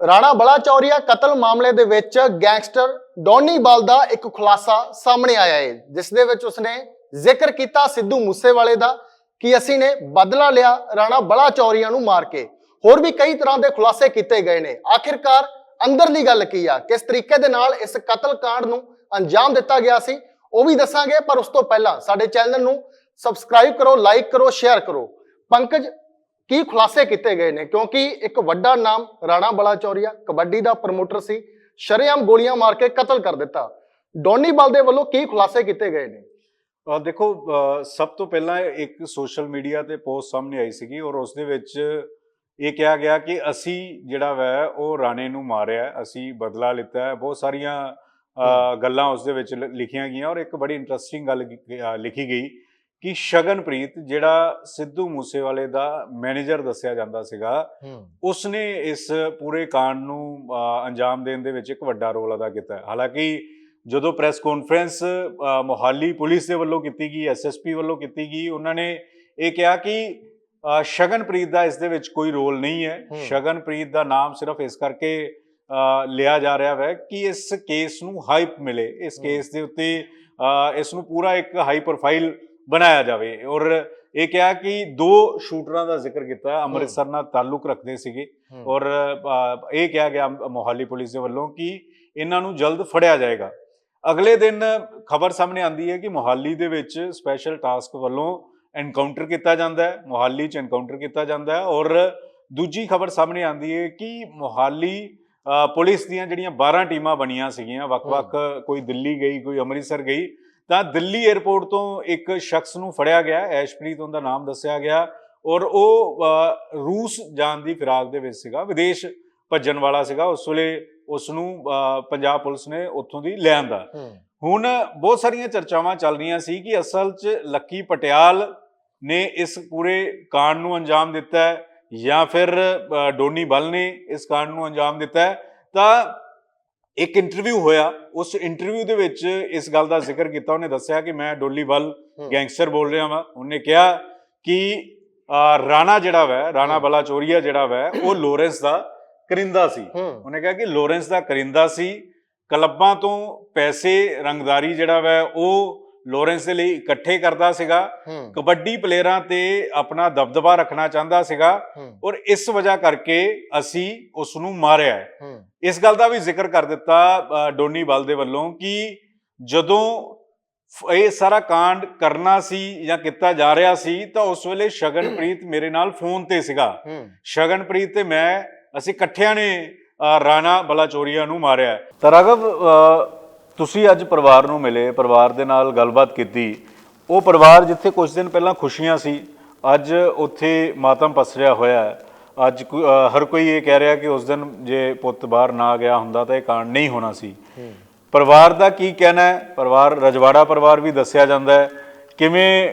ਰਾਣਾ ਬਲਾਚੌਰੀਆ ਕਤਲ ਮਾਮਲੇ ਦੇ ਵਿੱਚ ਗੈਂਗਸਟਰ ਡੋਨੀ ਬਾਲ ਦਾ ਇੱਕ ਖੁਲਾਸਾ ਸਾਹਮਣੇ ਆਇਆ ਹੈ ਜਿਸ ਦੇ ਵਿੱਚ ਉਸਨੇ ਜ਼ਿਕਰ ਕੀਤਾ ਸਿੱਧੂ ਮੂਸੇਵਾਲੇ ਦਾ ਕਿ ਅਸੀਂ ਨੇ ਬਦਲਾ ਲਿਆ ਰਾਣਾ ਬਲਾਚੌਰੀਆ ਨੂੰ ਮਾਰ ਕੇ। ਹੋਰ ਵੀ ਕਈ ਤਰ੍ਹਾਂ ਦੇ ਖੁਲਾਸੇ ਕੀਤੇ ਗਏ ਨੇ। ਆਖਿਰਕਾਰ ਅੰਦਰਲੀ ਗੱਲ ਕੀ ਆ? ਕਿਸ ਤਰੀਕੇ ਦੇ ਨਾਲ ਇਸ ਕਤਲ ਕਾਂਡ ਨੂੰ ਅੰਜਾਮ ਦਿੱਤਾ ਗਿਆ ਸੀ? ਉਹ ਵੀ ਦੱਸਾਂਗੇ, ਪਰ ਉਸ ਤੋਂ ਪਹਿਲਾਂ ਸਾਡੇ ਚੈਨਲ ਨੂੰ ਸਬਸਕ੍ਰਾਈਬ ਕਰੋ, ਲਾਈਕ ਕਰੋ, ਸ਼ੇਅਰ ਕਰੋ। ਪੰਕਜ ਕੀ ਖੁਲਾਸੇ ਕੀਤੇ ਗਏ ਨੇ? ਕਿਉਂਕਿ ਇੱਕ ਵੱਡਾ ਨਾਮ ਰਾਣਾ ਬਲਾਚੌਰੀਆ ਕਬੱਡੀ ਦਾ ਪ੍ਰਮੋਟਰ ਸੀ ਸ਼ਰੇਆਮ ਗੋਲੀਆਂ ਮਾਰ ਕੇ ਕਤਲ ਕਰ ਦਿੱਤਾ। ਡੋਨੀ ਬਲ ਦੇ ਵੱਲੋਂ ਕੀ ਖੁਲਾਸੇ ਕੀਤੇ ਗਏ ਨੇ? ਦੇਖੋ ਸਭ ਤੋਂ ਪਹਿਲਾਂ ਇੱਕ ਸੋਸ਼ਲ ਮੀਡੀਆ ਤੇ ਪੋਸਟ ਸਾਹਮਣੇ ਆਈ ਸੀਗੀ ਔਰ ਉਸ ਦੇ ਵਿੱਚ ਇਹ ਕਿਹਾ ਗਿਆ ਕਿ ਅਸੀਂ ਜਿਹੜਾ ਵੈ ਉਹ ਰਾਣੇ ਨੂੰ ਮਾਰਿਆ ਅਸੀਂ ਬਦਲਾ ਲਿੱਤਾ ਬਹੁਤ ਸਾਰੀਆਂ ਗੱਲਾਂ ਉਸ ਦੇ ਵਿੱਚ ਲਿਖੀਆਂ ਗਈਆਂ ਔਰ ਇੱਕ ਬੜੀ ਇੰਟਰਸਟਿੰਗ ਗੱਲ ਲਿਖੀ ਗਈ ਕਿ ਸ਼ਗਨਪ੍ਰੀਤ ਜਿਹੜਾ ਸਿੱਧੂ ਮੂਸੇਵਾਲੇ ਦਾ ਮੈਨੇਜਰ ਦੱਸਿਆ ਜਾਂਦਾ ਸੀਗਾ ਉਸਨੇ ਇਸ ਪੂਰੇ ਕਾਂਡ ਨੂੰ ਅੰਜਾਮ ਦੇਣ ਦੇ ਵਿੱਚ ਇੱਕ ਵੱਡਾ ਰੋਲ ਅਦਾ ਕੀਤਾ। ਹਾਲਾਂਕਿ ਜਦੋਂ ਪ੍ਰੈਸ ਕਾਨਫਰੰਸ ਮੋਹਾਲੀ ਪੁਲਿਸ ਦੇ ਵੱਲੋਂ ਕੀਤੀ ਗਈ ਐਸਐਸਪੀ ਵੱਲੋਂ ਕੀਤੀ ਗਈ ਉਹਨਾਂ ਨੇ ਇਹ ਕਿਹਾ ਕਿ ਸ਼ਗਨਪ੍ਰੀਤ ਦਾ ਇਸ ਦੇ ਵਿੱਚ ਕੋਈ ਰੋਲ ਨਹੀਂ ਹੈ। ਸ਼ਗਨਪ੍ਰੀਤ ਦਾ ਨਾਮ ਸਿਰਫ ਇਸ ਕਰਕੇ ਲਿਆ ਜਾ ਰਿਹਾ ਹੈ ਕਿ ਇਸ ਕੇਸ ਨੂੰ ਹਾਈਪ ਮਿਲੇ ਇਸ। ਕੇਸ ਦੇ ਉੱਤੇ ਇਸ ਨੂੰ ਪੂਰਾ ਇੱਕ ਹਾਈ ਪ੍ਰੋਫਾਈਲ ਬਣਾਇਆ ਜਾਵੇ। ਔਰ ਇਹ ਕਿਹਾ ਕਿ ਦੋ ਸ਼ੂਟਰਾਂ ਦਾ ਜ਼ਿਕਰ ਕੀਤਾ ਅੰਮ੍ਰਿਤਸਰ ਨਾਲ ਤਾਲੁਕ ਰੱਖਦੇ ਸੀਗੇ। ਔਰ ਇਹ ਕਿਹਾ ਗਿਆ ਮੋਹਾਲੀ ਪੁਲਿਸ ਦੇ ਵੱਲੋਂ ਕਿ ਇਹਨਾਂ ਨੂੰ ਜਲਦ ਫੜਿਆ ਜਾਏਗਾ। ਅਗਲੇ ਦਿਨ ਖਬਰ ਸਾਹਮਣੇ ਆਂਦੀ ਹੈ ਕਿ ਮੋਹਾਲੀ ਦੇ ਵਿੱਚ ਸਪੈਸ਼ਲ ਟਾਸਕ ਵੱਲੋਂ ਐਨਕਾਊਂਟਰ ਕੀਤਾ ਜਾਂਦਾ ਹੈ। ਮੋਹਾਲੀ 'ਚ ਐਨਕਾਊਂਟਰ ਕੀਤਾ ਜਾਂਦਾ ਹੈ। ਔਰ ਦੂਜੀ ਖਬਰ ਸਾਹਮਣੇ ਆਂਦੀ ਹੈ ਕਿ ਮੋਹਾਲੀ ਪੁਲਿਸ ਦੀਆਂ ਜਿਹੜੀਆਂ 12 ਟੀਮਾਂ ਬਣੀਆਂ ਸੀਗੀਆਂ ਵੱਖ-ਵੱਖ ਕੋਈ ਦਿੱਲੀ ਗਈ ਕੋਈ ਅੰਮ੍ਰਿਤਸਰ ਗਈ ਤਾਂ ਦਿੱਲੀ 에ਅਰਪੋਰਟ ਤੋਂ ਇੱਕ ਸ਼ਖਸ ਨੂੰ ਫੜਿਆ ਗਿਆ ਐਸ਼ਪ੍ਰੀਤ ਉਹਦਾ ਨਾਮ ਦੱਸਿਆ ਗਿਆ ਔਰ ਉਹ ਰੂਸ ਜਾਣ ਦੀ ਫਿਰਾਕ ਦੇ ਵਿੱਚ ਸੀਗਾ ਵਿਦੇਸ਼ ਭੱਜਣ ਵਾਲਾ ਸੀਗਾ ਉਸ ਵੇਲੇ ਉਸ ਨੂੰ ਪੰਜਾਬ ਪੁਲਿਸ ਨੇ ਉੱਥੋਂ ਦੀ ਲੈ ਆਂਦਾ। ਹੁਣ ਬਹੁਤ ਸਾਰੀਆਂ ਚਰਚਾਵਾਂ ਚੱਲ ਰਹੀਆਂ ਸੀ ਕਿ ਅਸਲ 'ਚ ਲੱਕੀ ਪਟਿਆਲ ਨੇ ਇਸ ਪੂਰੇ ਕਾਂਡ ਨੂੰ ਅੰਜਾਮ ਦਿੱਤਾ ਹੈ ਜਾਂ ਫਿਰ ਡੋਨੀ ਬਲ ਨੇ ਇਸ ਕਾਂਡ ਨੂੰ ਅੰਜਾਮ ਦਿੱਤਾ ਹੈ। ਤਾਂ ਇੱਕ ਇੰਟਰਵਿਊ ਹੋਇਆ ਉਸ ਇੰਟਰਵਿਊ ਦੇ ਵਿੱਚ ਇਸ ਗੱਲ ਦਾ ਜ਼ਿਕਰ ਕੀਤਾ ਉਹਨੇ ਦੱਸਿਆ ਕਿ ਮੈਂ ਡੋਲੀ ਬਲ ਗੈਂਗਸਟਰ ਬੋਲ ਰਿਹਾ ਵਾਂ। ਉਹਨੇ ਕਿਹਾ ਕਿ ਰਾਣਾ ਜਿਹੜਾ ਵੈ ਰਾਣਾ ਹਮ। ਬਲਾਚੋਰੀਆ ਜਿਹੜਾ ਵੈ ਉਹ ਲੋਰੈਂਸ ਦਾ ਕਰਿੰਦਾ ਸੀ। ਉਹਨੇ ਕਿਹਾ ਕਿ ਲੋਰੈਂਸ ਦਾ ਕਰਿੰਦਾ ਸੀ। ਕਲੱਬਾਂ ਤੋਂ ਪੈਸੇ ਰੰਗਦਾਰੀ ਜਿਹੜਾ ਵੈ ਉਹ ਲੋਰੈਂਸ ਦੇ ਲਈ ਇਕੱਠੇ ਕਰਦਾ ਸੀਗਾ। ਕਬੱਡੀ ਪਲੇਅਰਾਂ ਤੇ ਆਪਣਾ ਦਬਦਬਾ ਰੱਖਣਾ ਚਾਹੁੰਦਾ ਸੀਗਾ। ਔਰ ਇਸ ਵਜ੍ਹਾ ਕਰਕੇ ਅਸੀਂ ਉਸ ਨੂੰ ਮਾਰਿਆ ਇਸ ਗੱਲ ਦਾ ਵੀ ਜ਼ਿਕਰ ਕਰ ਦਿੱਤਾ ਡੋਨੀ ਬਲ ਦੇ ਵੱਲੋਂ ਕਿ ਜਦੋਂ ਇਹ ਸਾਰਾ ਕਾਂਡ ਕਰਨਾ ਸੀ ਜਾਂ ਕੀਤਾ ਜਾ ਰਿਹਾ ਸੀ ਤਾਂ ਉਸ ਵੇਲੇ ਸ਼ਗਨਪ੍ਰੀਤ ਮੇਰੇ ਨਾਲ ਫੋਨ ਤੇ ਸੀਗਾ। ਸ਼ਗਨਪ੍ਰੀਤ ਤੇ ਮੈਂ ਅਸੀਂ ਇਕੱਠਿਆਂ ਨੇ ਰਾਣਾ ਬਲਾਚੋਰੀਆ ਨੂੰ ਮਾਰਿਆ। ਤਾਂ ਰਾਘਵ ਅ, ਤੁਸੀਂ ਅੱਜ ਪਰਿਵਾਰ ਨੂੰ ਮਿਲੇ ਪਰਿਵਾਰ ਦੇ ਨਾਲ ਗੱਲਬਾਤ ਕੀਤੀ। ਉਹ ਪਰਿਵਾਰ ਜਿੱਥੇ ਕੁਝ ਦਿਨ ਪਹਿਲਾਂ ਖੁਸ਼ੀਆਂ ਸੀ ਅੱਜ ਉੱਥੇ ਮਾਤਮ ਪਸਰਿਆ ਹੋਇਆ ਹੈ। ਅੱਜ ਹਰ ਕੋਈ ਇਹ ਕਹਿ ਰਿਹਾ ਕਿ ਉਸ ਦਿਨ ਜੇ ਪੁੱਤ ਬਾਹਰ ਨਾ ਗਿਆ ਹੁੰਦਾ ਤਾਂ ਇਹ ਕਾਂਡ ਨਹੀਂ ਹੋਣਾ ਸੀ। ਪਰਿਵਾਰ ਦਾ ਕੀ ਕਹਿਣਾ ਹੈ? ਪਰਿਵਾਰ ਰਜਵਾੜਾ ਪਰਿਵਾਰ ਵੀ ਦੱਸਿਆ ਜਾਂਦਾ ਹੈ। ਕਿਵੇਂ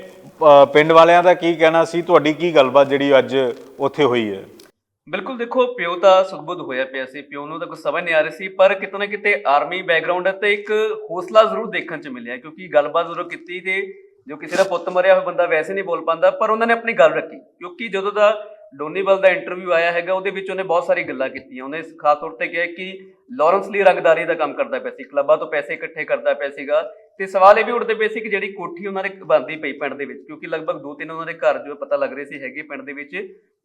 ਪਿੰਡ ਵਾਲਿਆਂ ਦਾ ਕੀ ਕਹਿਣਾ ਸੀ? ਤੁਹਾਡੀ ਕੀ ਗੱਲਬਾਤ ਜਿਹੜੀ ਅੱਜ ਉੱਥੇ ਹੋਈ ਹੈ? ਬਿਲਕੁਲ ਦੇਖੋ, ਪਿਓ ਤਾਂ ਸੁਦਬੁੱਧ ਹੋਇਆ ਪਿਆ ਸੀ, ਪਿਓ ਨੂੰ ਤਾਂ ਕੁਝ ਸਮਝ ਨਹੀਂ ਆ ਰਹੀ ਸੀ, ਪਰ ਕਿਤੇ ਨਾ ਕਿਤੇ ਆਰਮੀ ਬੈਕਗ੍ਰਾਉਂਡ ਤੇ ਇੱਕ ਹੌਸਲਾ ਜ਼ਰੂਰ ਦੇਖਣ ਚ ਮਿਲਿਆ, ਕਿਉਂਕਿ ਗੱਲਬਾਤ ਜ਼ਰੂਰ ਕੀਤੀ ਤੇ ਜੋ ਕਿਸੇ ਦਾ ਪੁੱਤ ਮਰਿਆ ਹੋਇਆ ਬੰਦਾ ਵੈਸੇ ਨਹੀਂ ਬੋਲ ਪਾਉਂਦਾ, ਪਰ ਉਹਨਾਂ ਨੇ ਆਪਣੀ ਗੱਲ ਰੱਖੀ, ਕਿਉਂਕਿ ਜਦੋਂ ਦਾ ਡੋਨੀਵਲ ਦਾ ਇੰਟਰਵਿਊ ਆਇਆ ਹੈਗਾ, ਉਹਦੇ ਵਿੱਚ ਉਹਨੇ ਬਹੁਤ ਸਾਰੀ ਗੱਲਾਂ ਕੀਤੀਆਂ, ਉਹਨੇ ਖਾਸ ਤੌਰ ਤੇ ਕਿਹਾ ਕਿ ਲਾਰੈਂਸ ਲਈ ਰੰਗਦਾਰੀ ਦਾ ਕੰਮ ਕਰਦਾ ਪਿਆ ਸੀ, ਕਲੱਬਾਂ ਤੋਂ ਪੈਸੇ ਇਕੱਠੇ ਕਰਦਾ ਪਿਆ ਸੀਗਾ ਤੇ ਸਵਾਲ ਇਹ ਵੀ ਉੱਠਦੇ ਪਏ ਸੀ ਕਿ ਜਿਹੜੀ ਕੋਠੀ ਉਹਨਾਂ ਨੇ ਬੰਦੀ ਪਈ ਪਿੰਡ ਦੇ ਵਿੱਚ ਕਿਉਂਕਿ ਲਗਭਗ ਦੋ ਤਿੰਨ ਉਹਨਾਂ ਦੇ ਘਰ ਜੋ ਪਤਾ ਲੱਗ ਰਹੇ ਸੀ ਹੈਗੇ ਪਿੰਡ ਦੇ ਵਿੱਚ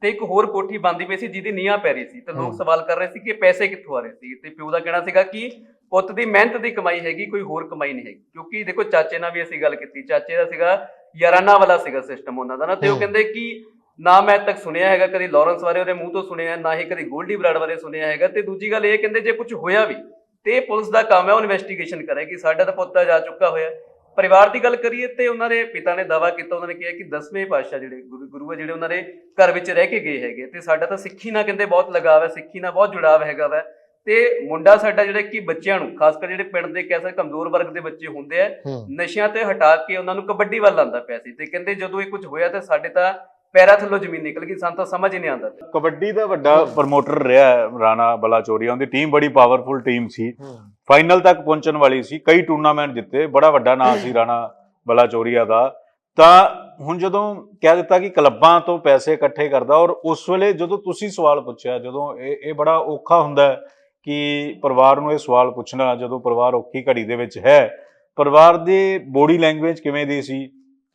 ਤੇ ਇੱਕ ਹੋਰ ਕੋਠੀ ਬੰਦੀ ਪਈ ਸੀ ਜਿਹਦੀ ਨੀਹਾਂ ਪੈ ਰਹੀ ਸੀ। ਤੇ ਲੋਕ। ਸਵਾਲ ਕਰ ਰਹੇ ਸੀ ਕਿ ਪੈਸੇ ਕਿੱਥੋਂ ਆ ਰਹੇ ਸੀ? ਤੇ ਪਿਓ ਦਾ ਕਹਿਣਾ ਸੀਗਾ ਕਿ ਪੁੱਤ ਦੀ ਮਿਹਨਤ ਦੀ ਕਮਾਈ ਹੈਗੀ ਕੋਈ ਹੋਰ ਕਮਾਈ ਨਹੀਂ ਹੈਗੀ। ਕਿਉਂਕਿ ਦੇਖੋ ਚਾਚੇ ਨਾਲ ਵੀ ਅਸੀਂ ਗੱਲ ਕੀਤੀ। ਚਾਚੇ ਦਾ ਸੀਗਾ ਯਾਰਾਨਾ ਵਾਲਾ ਸੀਗਾ ਸਿਸਟਮ ਉਹਨਾਂ ਦਾ ਨਾ ਤੇ ਉਹ। ਕਹਿੰਦੇ ਕਿ ਨਾ ਮੈਂ ਤੱਕ ਸੁਣਿਆ ਹੈਗਾ ਕਦੀ ਲਾਰੈਂਸ ਬਾਰੇ ਉਹਦੇ ਮੂੰਹ ਤੋਂ ਸੁਣਿਆ ਨਾ ਹੀ ਕਦੀ ਗੋਲਡੀ ਬਰਾਡ ਬਾਰੇ ਸੁਣਿਆ ਹੈਗਾ। ਤੇ ਦੂਜੀ ਗੱਲ ਇਹ ਕਹਿੰਦੇ ਜੇ ਕੁਝ ਹੋਇਆ ਵੀ ਤੇ ਪੁਲਿਸ ਦਾ ਕੰਮ ਹੈ ਉਹ ਇਨਵੈਸਟੀਗੇਸ਼ਨ ਕਰੇਗੀ ਸਾਡਾ ਤਾਂ ਪੁੱਤ ਜਾ ਚੁੱਕਾ ਹੋਇਆ। ਪਰਿਵਾਰ ਦੀ ਗੱਲ ਕਰੀਏ ਤੇ ਉਹਨਾਂ ਦੇ ਪਿਤਾ ਨੇ ਦਾਵਾ ਕੀਤਾ ਉਹਨਾਂ ਨੇ ਕਿਹਾ ਕਿ 10ਵੇਂ ਪਾਤਸ਼ਾਹ ਜਿਹੜੇ ਗੁਰੂ ਆ ਜਿਹੜੇ ਉਹਨਾਂ ਦੇ ਘਰ ਵਿੱਚ ਰਹਿ ਕੇ ਗਏ ਹੈਗੇ ਤੇ ਸਾਡਾ ਤਾਂ ਸਿੱਖੀ ਨਾਲ ਕਹਿੰਦੇ ਬਹੁਤ ਲਗਾਵ ਹੈ ਸਿੱਖੀ ਨਾਲ ਬਹੁਤ ਜੁੜਾਵ ਹੈਗਾ ਵਾ। ਤੇ ਮੁੰਡਾ ਸਾਡਾ ਜਿਹੜਾ ਕਿ ਬੱਚਿਆਂ ਨੂੰ ਖਾਸ ਕਰ ਜਿਹੜੇ ਪਿੰਡ ਦੇ ਕੈਸੇ ਕਮਜ਼ੋਰ ਵਰਗ ਦੇ ਬੱਚੇ ਹੁੰਦੇ ਆ ਨਸ਼ਿਆਂ ਤੇ ਹਟਾ ਕੇ ਉਹਨਾਂ ਨੂੰ ਕਬੱਡੀ ਵੱਲ ਆਂਦਾ ਪਿਆ ਸੀ ਤੇ ਕਹਿੰਦੇ ਜਦੋਂ ਇਹ ਕੁਝ ਹੋਇਆ ਤਾਂ ਸਾਡੇ ਤਾਂ ਪੈਰਾਂ ਥੱਲੋਂ ਜ਼ਮੀਨ ਨਿਕਲ ਗਈ, ਸਾਨੂੰ ਤਾਂ ਸਮਝ ਹੀ ਨਹੀਂ ਆਉਂਦਾ। ਕਬੱਡੀ ਦਾ ਵੱਡਾ ਪ੍ਰਮੋਟਰ ਰਿਹਾ ਹੈ, ਰਾਣਾ ਬਲਾਚੋਰੀਆ। ਉਹਦੀ ਟੀਮ ਬੜੀ ਪਾਵਰਫੁਲ ਟੀਮ ਸੀ। ਫਾਈਨਲ ਤੱਕ ਪਹੁੰਚਣ ਵਾਲੀ ਸੀ। ਕਈ ਟੂਰਨਾਮੈਂਟ ਜਿੱਤੇ। ਬੜਾ ਵੱਡਾ ਨਾਮ ਸੀ ਰਾਣਾ ਬਲਾਚੋਰੀਆ ਦਾ। ਤਾਂ ਹੁਣ ਜਦੋਂ ਕਹਿ ਦਿੱਤਾ ਕਿ ਕਲੱਬਾਂ ਤੋਂ ਪੈਸੇ ਇਕੱਠੇ ਕਰਦਾ ਔਰ ਉਸ ਵੇਲੇ ਜਦੋਂ ਤੁਸੀਂ ਸਵਾਲ ਪੁੱਛਿਆ, ਜਦੋਂ ਇਹ ਇਹ ਬੜਾ ਔਖਾ ਹੁੰਦਾ ਕਿ ਪਰਿਵਾਰ ਨੂੰ ਇਹ ਸਵਾਲ ਪੁੱਛਣਾ, ਜਦੋਂ ਪਰਿਵਾਰ ਔਖੀ ਘੜੀ ਦੇ ਵਿੱਚ ਹੈ, ਪਰਿਵਾਰ ਦੀ ਬੋਡੀ ਲੈਂਗੁਏਜ ਕਿਵੇਂ ਦੀ ਸੀ?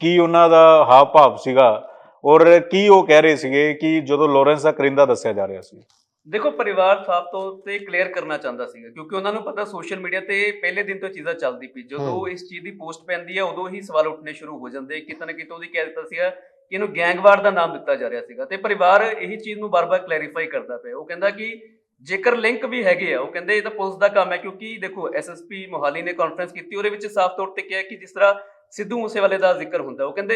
ਕੀ ਉਹਨਾਂ ਦਾ ਹਾਵ ਭਾਵ ਸੀਗਾ? ਔਰ ਕੀ ਉਹ ਕਹਿ ਰਹੇ ਸੀਗੇ ਕਿ ਜਦੋਂ ਲਾਰੈਂਸ ਦਾ ਕਰਿੰਦਾ ਦੱਸਿਆ ਜਾ ਰਿਹਾ ਸੀ? ਦੇਖੋ ਪਰਿਵਾਰ ਸਾਫ਼ ਤੌਰ ਤੇ ਕਲੀਅਰ ਕਰਨਾ ਚਾਹੁੰਦਾ ਸੀਗਾ ਕਿਉਂਕਿ ਉਹਨਾਂ ਨੂੰ ਪਤਾ ਸੋਸ਼ਲ ਮੀਡੀਆ ਤੇ ਪਹਿਲੇ ਦਿਨ ਤੋਂ ਚੀਜ਼ਾਂ ਚੱਲਦੀ ਪਈ। ਜਦੋਂ। ਇਸ ਚੀਜ਼ ਦੀ ਪੋਸਟ ਪੈਂਦੀ ਹੈ ਉਦੋਂ ਹੀ ਸਵਾਲ ਉੱਠਣੇ ਸ਼ੁਰੂ ਹੋ ਜਾਂਦੇ ਕਿਤੇ ਨਾ ਕਿਤੇ ਉਹਦੀ ਕਹਿ ਦਿੱਤਾ ਸੀਗਾ ਕਿ ਇਹਨੂੰ ਗੈਂਗਵਾਰ ਦਾ ਨਾਮ ਦਿੱਤਾ ਜਾ ਰਿਹਾ ਸੀਗਾ ਤੇ ਪਰਿਵਾਰ ਇਹੀ ਚੀਜ਼ ਨੂੰ ਬਾਰ-ਬਾਰ ਕਲੈਰੀਫਾਈ ਕਰਦਾ ਪਿਆ। ਉਹ ਕਹਿੰਦਾ ਕਿ ਜੇਕਰ ਲਿੰਕ ਵੀ ਹੈਗੇ ਆ ਉਹ ਕਹਿੰਦੇ ਇਹ ਤਾਂ ਪੁਲਿਸ ਦਾ ਕੰਮ ਹੈ ਕਿਉਂਕਿ ਦੇਖੋ ਐਸਐਸਪੀ ਮੋਹਾਲੀ ਨੇ ਕਾਨਫਰੰਸ ਕੀਤੀ ਉਹਦੇ ਵਿੱਚ ਸਾਫ਼ ਤੌਰ ਤੇ ਕਿਹਾ ਕਿ ਜਿਸ ਤਰ੍ਹਾਂ ਸਿੱਧੂ ਮੂਸੇਵਾਲੇ ਦਾ ਜ਼ਿਕਰ ਹੁੰਦਾ। ਉਹ ਕਹਿੰਦੇ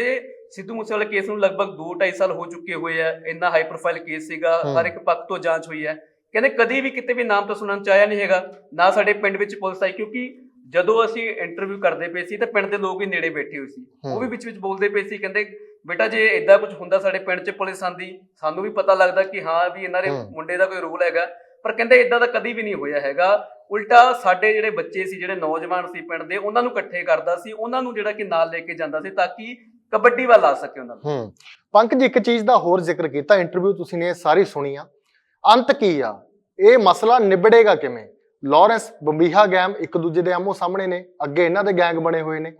ਸਿੱਧੂ ਮੂਸੇਵਾਲੇ ਕੇਸ ਨੂੰ ਲਗਭਗ 2.5 ਸਾਲ ਹੋ ਚੁੱਕੇ ਹੋਏ ਆ ਇੰਨਾ ਹਾਈ ਪ੍ਰੋਫਾਈਲ ਕੇਸ ਸੀਗਾ। ਹਰ ਇੱਕ ਪੱਖ ਤੋਂ ਜਾਂਚ ਹੋਈ ਹੈ। ਕਹਿੰਦੇ ਕਦੀ ਵੀ ਕਿਤੇ ਵੀ ਨਾਮ ਤਾਂ ਸੁਣਨ ਚ ਆਇਆ ਨਹੀਂ ਹੈਗਾ ਨਾ ਸਾਡੇ ਪਿੰਡ ਵਿੱਚ ਪੁਲਿਸ ਆਈ ਕਿਉਂਕਿ ਜਦੋਂ ਅਸੀਂ ਇੰਟਰਵਿਊ ਕਰਦੇ ਪਏ ਸੀ ਤਾਂ ਪਿੰਡ ਦੇ ਲੋਕ ਵੀ ਨੇੜੇ ਬੈਠੇ ਹੋਏ ਸੀ। ਉਹ ਵੀ ਵਿੱਚ ਵਿੱਚ ਬੋਲਦੇ ਪਏ ਸੀ ਕਹਿੰਦੇ ਬੇਟਾ ਜੇ ਇਦਾਂ ਕੁਝ ਹੁੰਦਾ ਸਾਡੇ ਪਿੰਡ 'ਚ ਪੁਲਿਸ ਆਂਦੀ ਸਾਨੂੰ ਵੀ ਪਤਾ ਲੱਗਦਾ ਕਿ ਹਾਂ ਵੀ ਇਹਨਾਂ ਦੇ। ਮੁੰਡੇ ਦਾ ਕੋਈ ਰੋਲ ਹੈਗਾ। ਪਰ ਕਹਿੰਦੇ ਇਦਾਂ ਦਾ ਕਦੀ ਵੀ ਨਹੀਂ ਹੋਇਆ ਹੈਗਾ। ਉਲਟਾ ਸਾਡੇ ਜਿਹੜੇ ਬੱਚੇ ਸੀ, ਜਿਹੜੇ ਨੌਜਵਾਨ ਸੀ ਪਿੰਡ ਦੇ, ਉਹਨਾਂ ਨੂੰ ਇਕੱਠੇ ਕਰਦਾ ਸੀ, ਉਹਨਾਂ ਨੂੰ ਜਿਹੜਾ ਕਿ ਨਾਲ ਲੈ ਕੇ ਜਾਂਦਾ ਸੀ ਤਾਂ ਕਿ ਕਬੱਡੀ ਵੱਲ ਆ ਸਕੇ ਉਹਨਾਂ ਨੂੰ। ਹੂੰ। ਪੰਕਜ ਇੱਕ ਚੀਜ਼ ਦਾ ਹੋਰ ਜ਼ਿਕਰ ਕੀਤਾ, ਇੰਟਰਵਿਊ ਤੁਸੀਂ ਨੇ ਸਾਰੀ ਸੁਣੀ ਆ। ਅੰਤ ਕੀ ਆ? ਇਹ ਮਸਲਾ ਨਿਬੜੇਗਾ ਕਿਵੇਂ? ਲਾਰੈਂਸ ਬੰਬੀਹਾ ਗੈਂਗ ਇੱਕ ਦੂਜੇ ਦੇ ਆਮੋ ਸਾਹਮਣੇ ਨੇ, ਅੱਗੇ ਇਹਨਾਂ ਦੇ ਗੈਂਗ ਬਣੇ ਹੋਏ ਨੇ।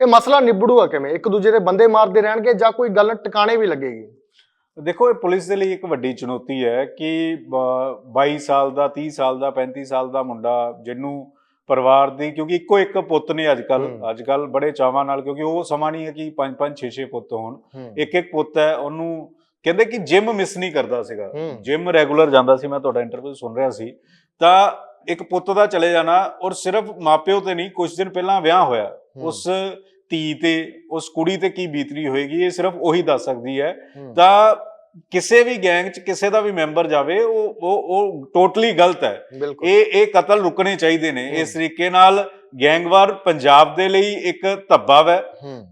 ਇਹ ਮਸਲਾ ਨਿਬੜੂਗਾ ਕਿਵੇਂ? ਇੱਕ ਦੂਜੇ ਦੇ ਬੰਦੇ ਮਾਰਦੇ ਰਹਿਣਗੇ ਜਾਂ ਕੋਈ ਗੱਲ ਟਿਕਾਣੇ ਵੀ ਲੱਗੇਗੀ? ਦੇਖੋ ਇਹ ਪੁਲਿਸ ਦੇ ਲਈ ਇੱਕ ਵੱਡੀ ਚੁਣੌਤੀ ਹੈ ਕਿ ਬ- 22 ਸਾਲ ਦਾ 30 ਸਾਲ ਦਾ 35 ਸਾਲ ਦਾ ਮੁੰਡਾ ਜਿਹਨੂੰ ਪਰਿਵਾਰ ਦੀ ਕਿਉਂਕਿ ਇੱਕੋ ਇੱਕ ਪੁੱਤ ਨੇ ਅੱਜ ਕੱਲ। ਅੱਜ ਕੱਲ ਬੜੇ ਚਾਵਾਂ ਨਾਲ ਕਿਉਂਕਿ ਉਹ ਸਮਾਂ ਨਹੀਂ ਹੈ ਕਿ 5 5 6 6 ਪੁੱਤ ਹੋਣ ਇੱਕ ਇੱਕ ਪੁੱਤ ਹੈ ਉਹਨੂੰ ਕਹਿੰਦੇ ਕਿ ਜਿਮ ਮਿਸ ਨਹੀਂ ਕਰਦਾ ਸੀਗਾ। ਜਿਮ ਰੈਗੂਲਰ ਜਾਂਦਾ ਸੀ ਮੈਂ ਤੁਹਾਡਾ ਇੰਟਰਵਿਊ ਸੁਣ ਰਿਹਾ ਸੀ ਤਾਂ ਇੱਕ ਪੁੱਤ ਦਾ ਚਲੇ ਜਾਣਾ ਔਰ ਸਿਰਫ ਮਾਪਿਓ ਤੇ ਨਹੀਂ ਕੁਝ ਦਿਨ ਪਹਿਲਾਂ ਵਿਆਹ ਹੋਇਆ। ਉਸ ਧੀ ਤੇ ਉਸ ਕੁੜੀ ਤੇ ਕੀ ਬੀਤਰੀ ਹੋਏਗੀ ਇਹ ਸਿਰਫ ਉਹੀ ਦੱਸ ਸਕਦੀ ਹੈ। ਤਾਂ ਕਿਸੇ ਵੀ ਗੈਂਗ 'ਚ ਕਿਸੇ ਦਾ ਵੀ ਮੈਂਬਰ ਜਾਵੇ ਉਹ ਉਹ ਉਹ ਟੋਟਲੀ ਗਲਤ ਹੈ। ਇਹ ਇਹ ਕਤਲ ਰੁਕਣੇ ਚਾਹੀਦੇ ਨੇ। ਇਸ ਤਰੀਕੇ ਨਾਲ ਗੈਂਗਵਾਰ ਪੰਜਾਬ ਦੇ ਲਈ ਇੱਕ ਧੱਬਾ ਹੈ।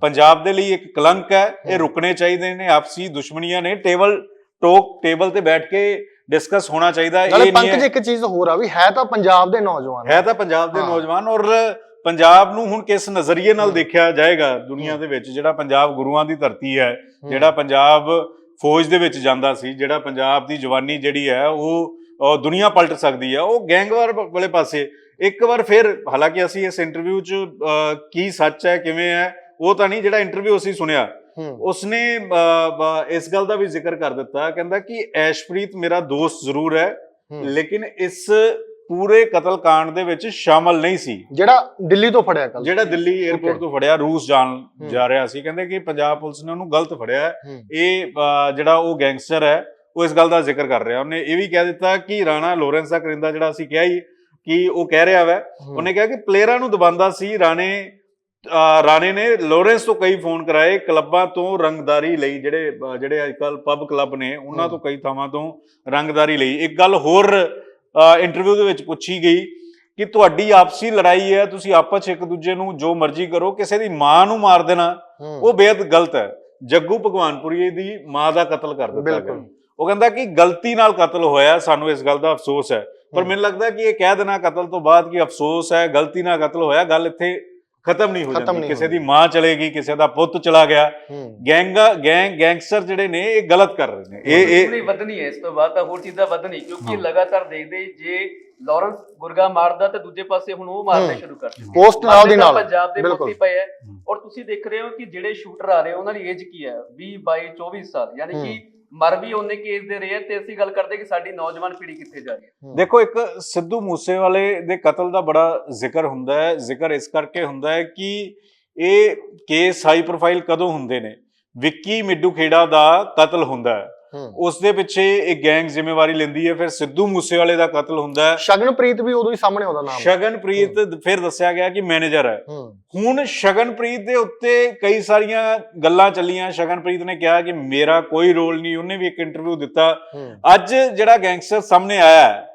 ਪੰਜਾਬ ਦੇ ਲਈ ਇੱਕ ਕਲੰਕ ਹੈ। ਇਹ। ਰੁਕਣੇ ਚਾਹੀਦੇ ਨੇ। ਆਪਸੀ ਦੁਸ਼ਮਣੀਆਂ ਨੇ। ਟੇਬਲ ਟੋਕ ਟੇਬਲ ਤੇ ਬੈਠ ਕੇ ਡਿਸਕਸ ਹੋਣਾ ਚਾਹੀਦਾ। ਇਹ ਨਹੀਂ ਪੰਕਜ ਹੈ ਇੱਕ ਚੀਜ਼ ਹੋਰ ਆ ਵੀ ਹੈ ਤਾਂ ਪੰਜਾਬ ਦੇ ਨੌਜਵਾਨ। ਹੈ ਤਾਂ ਪੰਜਾਬ ਦੇ। ਨੌਜਵਾਨ ਔਰ ਪੰਜਾਬ ਨੂੰ ਹੁਣ ਕਿਸ ਨਜ਼ਰੀਏ ਨਾਲ। ਦੇਖਿਆ ਜਾਏਗਾ ਦੁਨੀਆ। ਦੇ ਵਿੱਚ ਜਿਹੜਾ ਪੰਜਾਬ ਗੁਰੂਆਂ ਦੀ ਧਰਤੀ ਹੈ। ਜਿਹੜਾ ਪੰਜਾਬ ਫੌਜ ਦੇ ਵਿੱਚ ਜਾਂਦਾ ਸੀ ਜਿਹੜਾ ਪੰਜਾਬ ਦੀ ਜਵਾਨੀ ਜਿਹੜੀ ਹੈ ਉਹ ਦੁਨੀਆ ਪਲਟ ਸਕਦੀ ਹੈ ਉਹ ਗੈਂਗਵਾਰ ਵਾਲੇ ਪਾਸੇ ਇੱਕ ਵਾਰ ਫਿਰ ਹਾਲਾਂਕਿ ਅਸੀਂ ਇਸ ਇੰਟਰਵਿਊ 'ਚ ਕੀ ਸੱਚ ਹੈ ਕਿਵੇਂ ਹੈ ਉਹ ਤਾਂ ਨਹੀਂ ਜਿਹੜਾ ਇੰਟਰਵਿਊ ਅਸੀਂ ਸੁਣਿਆ ਉਸਨੇ ਇਸ ਗੱਲ ਦਾ ਵੀ ਜ਼ਿਕਰ ਕਰ ਦਿੱਤਾ ਕਹਿੰਦਾ ਕਿ ਐਸ਼ਪ੍ਰੀਤ ਮੇਰਾ ਦੋਸਤ ਜ਼ਰੂਰ ਹੂੰ। ਲੇਕਿਨ ਇਸ ਪੂਰੇ ਕਤਲकांड ਦੇ ਵਿੱਚ ਸ਼ਾਮਲ ਨਹੀਂ ਸੀ। ਜਿਹੜਾ ਦਿੱਲੀ ਤੋਂ ਫੜਿਆ ਕੱਲ ਜਿਹੜਾ ਦਿੱਲੀ 에어ਪੋਰਟ ਤੋਂ ਫੜਿਆ ਰੂਸ ਜਾਣ ਜਾ ਰਿਹਾ ਸੀ। ਕਹਿੰਦੇ ਕਿ ਪੰਜਾਬ ਪੁਲਿਸ ਨੇ ਉਹਨੂੰ ਗਲਤ ਫੜਿਆ ਇਹ ਜਿਹੜਾ ਉਹ ਗੈਂਗਸਟਰ ਹੈ ਉਹ ਇਸ ਗੱਲ ਦਾ ਜ਼ਿਕਰ ਕਰ ਰਿਹਾ। ਉਹਨੇ ਇਹ ਵੀ ਕਹਿ ਦਿੱਤਾ ਕਿ ਰਾਣਾ ਲੋਰੈਂਸ ਦਾ ਕਰਿੰਦਾ ਜਿਹੜਾ ਅਸੀਂ ਕਿਹਾ ਹੀ ਕਿ ਉਹ ਕਹਿ ਰਿਹਾ ਵਾ ਉਹਨੇ ਕਿਹਾ ਕਿ ਪਲੇਅਰਾਂ ਨੂੰ ਦਬਾਉਂਦਾ ਸੀ। ਰਾਣੇ ਰਾਣੇ ਨੇ ਲੋਰੈਂਸ ਤੋਂ ਕਈ ਫੋਨ ਕਰਾਏ ਕਲੱਬਾਂ ਤੋਂ ਰੰਗਦਾਰੀ ਲਈ ਜਿਹੜੇ ਜਿਹੜੇ ਅੱਜ ਅੱਜਕੱਲ ਪਬ ਕਲੱਬ ਨੇ ਉਹਨਾਂ ਤੋਂ ਕਈ ਥਾਵਾਂ ਤੋਂ ਰੰਗਦਾਰੀ ਲਈ। ਇੱਕ ਗੱਲ ਹੋਰ ਇੰਟਰਵਿਊ ਦੇ ਵਿੱਚ ਪੁੱਛੀ ਗਈ ਕਿ ਤੁਹਾਡੀ ਆਪਸੀ ਲੜਾਈ ਹੈ ਤੁਸੀਂ ਆਪਸ ਇੱਕ ਦੂਜੇ ਨੂੰ ਜੋ ਮਰਜ਼ੀ ਕਰੋ ਕਿਸੇ ਦੀ ਮਾਂ ਨੂੰ ਮਾਰ ਦੇਣਾ। ਉਹ ਬੇहद ਗਲਤ ਹੈ ਜੱਗੂ ਭਗਵਾਨਪੁਰੀ ਦੀ ਮਾਂ ਦਾ ਕਤਲ ਕਰ ਦਿੱਤਾ ਗਿਆ ਉਹ ਕਹਿੰਦਾ ਕਿ ਗਲਤੀ ਨਾਲ ਕਤਲ ਹੋਇਆ ਸਾਨੂੰ ਇਸ ਗੱਲ ਦਾ ਅਫਸੋਸ ਹੈ ਪਰ। ਮੈਨੂੰ ਲੱਗਦਾ ਕਿ ਇਹ ਕਹਿ ਦੇਣਾ ਕਤਲ ਤੋਂ ਬਾਅਦ ਕਿ ਅਫਸੋਸ ਹੈ ਗਲਤੀ ਨਾਲ ਕਤਲ ਹੋਇਆ ਗੱਲ ਇੱਥੇ ਖਤਮ ਨਹੀਂ ਹੋ ਜਾਂਦੀ ਕਿਸੇ। ਦੀ ਮਾਂ ਚਲੇਗੀ ਕਿਸੇ ਦਾ ਪੁੱਤ ਚਲਾ ਗਿਆ ਗੈਂਗਾ ਗੈਂਗ ਗੈਂਗਸਟਰ ਜਿਹੜੇ ਨੇ ਇਹ ਗਲਤ ਕਰ ਰਹੇ ਨੇ ਇਹ ਇਹ ਨਹੀਂ ਵਧਣੀ ਹੈ ਇਸ ਤੋਂ ਬਾਅਦ ਤਾਂ ਹੋਰ ਚੀਜ਼ਾਂ ਵਧਣੀ ਕਿਉਂਕਿ। ਲਗਾਤਾਰ ਦੇਖਦੇ ਜੇ ਲਾਰੈਂਸ ਗੁਰਗਾ ਮਾਰਦਾ ਤੇ ਦੂਜੇ ਪਾਸੇ ਹੁਣ ਉਹ ਮਾਰਨੇ। ਸ਼ੁਰੂ ਕਰ ਦਿੱਤੇ ਪੋਸਟ ਨਾਲ ਦੀ ਨਾਲ ਪੰਜਾਬ ਦੇ ਬਿਲਕੁਲ। ਮੁੱਤੀ ਪਏ ਹੈ। ਔਰ ਤੁਸੀਂ ਦੇਖ ਰਹੇ ਹੋ ਕਿ ਜਿਹੜੇ ਸ਼ੂਟਰ ਆ ਰਹੇ ਉਹਨਾਂ ਦੀ ਏਜ ਕੀ ਹੈ 20 22 24 ਸਾਲ ਯਾਨੀ। ਕਿ ਮਰ ਵੀ ਉਹਨੇ ਕੇਸ ਦੇ ਰਹੇ ਆ ਤੇ ਅਸੀਂ ਗੱਲ ਕਰਦੇ ਕਿ ਸਾਡੀ ਨੌਜਵਾਨ ਪੀੜ੍ਹੀ ਕਿੱਥੇ ਜਾ ਰਹੀ ਹੈ। ਦੇਖੋ, ਇੱਕ ਸਿੱਧੂ ਮੂਸੇਵਾਲੇ ਦੇ ਕਤਲ ਦਾ ਬੜਾ ਜ਼ਿਕਰ ਹੁੰਦਾ ਹੈ, ਜ਼ਿਕਰ ਇਸ ਕਰਕੇ ਹੁੰਦਾ ਹੈ ਕਿ ਇਹ ਕੇਸ ਹਾਈ ਪ੍ਰੋਫਾਈਲ ਕਦੋਂ ਹੁੰਦੇ ਨੇ? ਵਿੱਕੀ ਮਿੱਡੂ ਖੇੜਾ ਦਾ ਕਤਲ ਹੁੰਦਾ ਹੈ। ਉਸ ਦੇ ਪਿੱਛੇ ਇੱਕ ਗੈਂਗ ਜ਼ਿੰਮੇਵਾਰੀ ਲੈਂਦੀ ਹੈ ਫਿਰ ਸਿੱਧੂ ਮੂਸੇਵਾਲੇ ਦਾ ਕਤਲ ਹੁੰਦਾ ਹੈ। ਸ਼ਗਨਪ੍ਰੀਤ ਵੀ ਉਦੋਂ ਹੀ ਸਾਹਮਣੇ ਆਉਂਦਾ ਨਾਮ। ਸ਼ਗਨਪ੍ਰੀਤ ਫਿਰ ਦੱਸਿਆ ਗਿਆ ਕਿ ਮੈਨੇਜਰ ਹੈ। ਹੁਣ ਸ਼ਗਨਪ੍ਰੀਤ ਦੇ ਉੱਤੇ ਕਈ ਸਾਰੀਆਂ ਗੱਲਾਂ ਚੱਲੀਆਂ। ਸ਼ਗਨਪ੍ਰੀਤ ਨੇ ਕਿਹਾ ਕਿ ਮੇਰਾ ਕੋਈ ਰੋਲ ਨਹੀਂ ਉਹਨੇ ਵੀ ਇੱਕ ਇੰਟਰਵਿਊ ਦਿੱਤਾ। ਅੱਜ ਜਿਹੜਾ ਗੈਂਗਸਟਰ ਸਾਹਮਣੇ ਆਇਆ ਹੈ,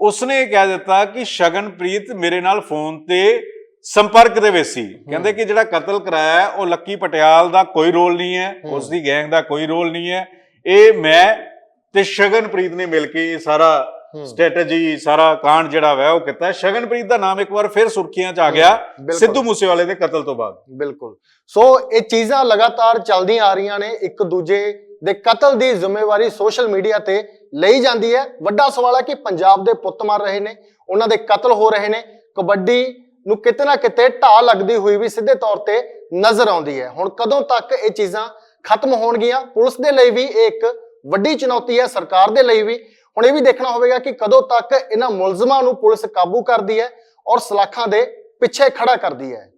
ਉਸਨੇ ਇਹ ਕਹਿ ਦਿੱਤਾ ਕਿ ਸ਼ਗਨਪ੍ਰੀਤ ਮੇਰੇ ਨਾਲ ਫੋਨ ਤੇ ਸੰਪਰਕ ਦੇ ਵਿੱਚ ਸੀ। ਕਹਿੰਦੇ ਕਿ ਜਿਹੜਾ ਕਤਲ ਕਰਾਇਆ ਉਹ ਲੱਕੀ ਪਟਿਆਲ ਦਾ ਕੋਈ ਰੋਲ ਨਹੀਂ ਹੈ ਹੂੰ। ਉਸ ਦੀ ਗੈਂਗ ਦਾ ਕੋਈ ਰੋਲ ਨਹੀਂ ਹੈ। ਇਹ ਮੈਂ ਤੇ ਸ਼ਗਨਪ੍ਰੀਤ ਨੇ ਮਿਲ ਕੇ ਇਹ ਸਾਰਾ। ਸਟ੍ਰੈਟਜੀ ਸਾਰਾ ਕਾਂਡ ਜਿਹੜਾ ਵਾ ਉਹ ਕੀਤਾ। ਸ਼ਗਨਪ੍ਰੀਤ ਦਾ ਨਾਮ ਇੱਕ ਵਾਰ ਫਿਰ ਸੁਰਖੀਆਂ 'ਚ ਆ ਗਿਆ। ਸਿੱਧੂ ਮੂਸੇਵਾਲੇ ਦੇ ਕਤਲ ਤੋਂ ਬਾਅਦ। ਬਿਲਕੁਲ। ਸੋ ਇਹ ਚੀਜ਼ਾਂ ਲਗਾਤਾਰ ਚੱਲਦੀਆਂ ਆ ਰਹੀਆਂ ਨੇ ਇੱਕ ਦੂਜੇ ਦੇ ਕਤਲ ਦੀ ਜ਼ਿੰਮੇਵਾਰੀ ਸੋਸ਼ਲ ਮੀਡੀਆ ਤੇ ਲਈ ਜਾਂਦੀ ਹੈ। ਵੱਡਾ ਸਵਾਲ ਹੈ ਕਿ ਪੰਜਾਬ ਦੇ ਪੁੱਤ ਮਰ ਰਹੇ ਨੇ ਉਹਨਾਂ ਦੇ ਕਤਲ ਹੋ ਰਹੇ ਨੇ ਕਬੱਡੀ ਨੂੰ ਕਿਤੇ ਨਾ ਕਿਤੇ ਢਾਹ ਲੱਗਦੀ ਹੋਈ ਵੀ ਸਿੱਧੇ ਤੌਰ ਤੇ ਨਜ਼ਰ ਆਉਂਦੀ ਹੈ। ਹੁਣ ਕਦੋਂ ਤੱਕ ਇਹ ਚੀਜ਼ਾਂ ਖਤਮ ਹੋਣਗੀਆਂ ਪੁਲਿਸ ਦੇ ਲਈ ਵੀ ਇਹ ਇੱਕ ਵੱਡੀ ਚੁਣੌਤੀ ਹੈ, ਸਰਕਾਰ ਦੇ ਲਈ ਵੀ। ਹੁਣ ਇਹ ਵੀ ਦੇਖਣਾ ਹੋਵੇਗਾ ਕਿ ਕਦੋਂ ਤੱਕ ਇਹਨਾਂ ਮੁਲਜ਼ਮਾਂ ਨੂੰ ਪੁਲਿਸ ਕਾਬੂ ਕਰਦੀ ਹੈ ਔਰ ਸਲਾਖਾਂ ਦੇ ਪਿੱਛੇ ਖੜਾ ਕਰਦੀ ਹੈ।